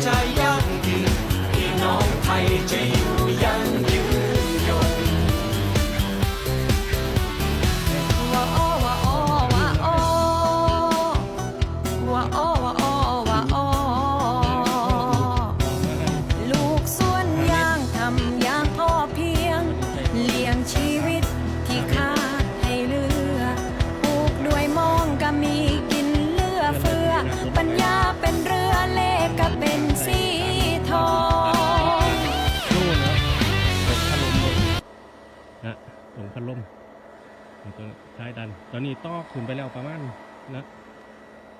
ใจยังยืนพี่น้องไทยจะอยู่ยังยืนยงว่าอ้อว่าอ้อว่าอ้อว่าอ้อว่าอ้อว่าอ้อลูกสวนยางทำยางอ้อเพียง เลี้ยงชีวิตที่ขาดให้เหลือปลูกด้วยมองก็มีกินเหลือเฟือ ปัญญาเป็น ตรงพัดลมแล้วก็ใช้ดัน ตอนนี้ต่อขึ้นไปแล้วประมาณนะ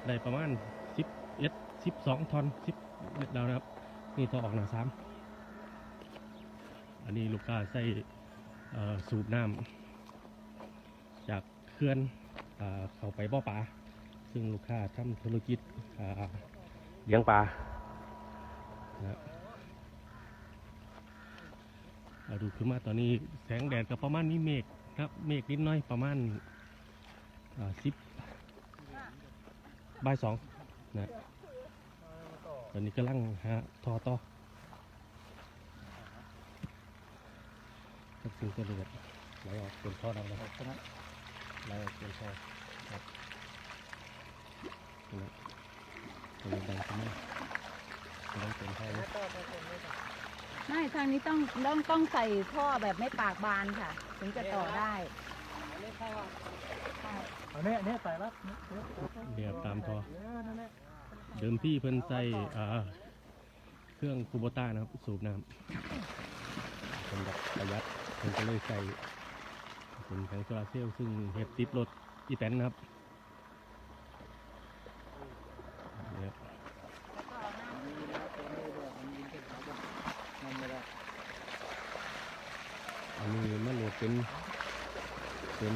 ได้ประมาณสิบเอ็ดสิบสองทอนสิบแล้วนะครับ นี่ต่อออกหนาสามอันนี้ลูกค้าใส่สูบน้ำจากเขื่อนอ่าเข้าไปบ่อปลาซึ่งลูกค้าทำธุรกิจเลี้ยงปลานะครับเอา ดูขึ้นมาตอนนี้แสงแดดก็ประมาณนี้เมฆครับ เมฆนิดน้อยประมาณสิบบ่ายสองนะตอนนี้กำลังหาทอต่อสักสิ่งจะเลือดไหลออกเป็นท่อดำนะครับไหลออกเป็นท่อครับนี่นะตัวนี้ดังขึ้นมาดังเป็นท่อเลย ไม่ทางนี้ต้องต้องต้องใส่ท่อแบบไม่ปากบานค่ะ ถึงจะต่อได้อันนี้อันนี้ใส่แล้วเรียบตามท่อเออนั่นแหละเดิมที่เพิ่นใส่อ่าเครื่องคูโบต้านะครับ สูบน้ำเป็นแบบประหยัดเพิ่นก็เลยใส่เป็นแผงโซลาร์เซลล์ซึ่งเฮ็ดติดรถอีแตนนะครับเนี่ย นั่นไม่ได้ อันนี้มันโหลดเป็นเป็น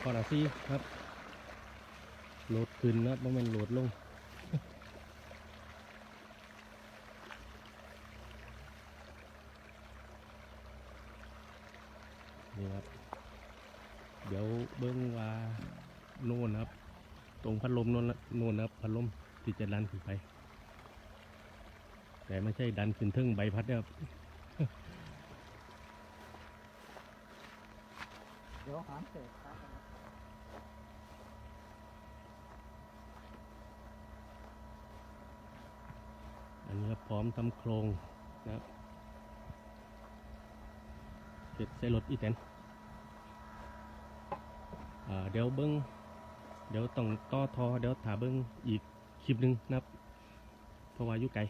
คอร์นาซีครับโหลดขึ้นนะครับบ่แมันโหลดลงนี่ครับ เดี๋ยวเบิ้งว่าโน่นครับ ตรงพัดลมโน่นโน่นครับพัดลมที่จะดันขึ้นไป แต่ไม่ใช่ดันขึ้นทึ่งใบพัดนะครับ เดี๋ยวหามเสร็จครับอันนี้ครับพร้อมทำโครงนะครับเสร็จใส่รถอีแตนเดี๋ยวเบิ้งเดี๋ยวต้องต่อทอเดี๋ยวถาเบิ้งอีกคลิปหนึ่งนะครับ เพราะว่าอยู่ไกล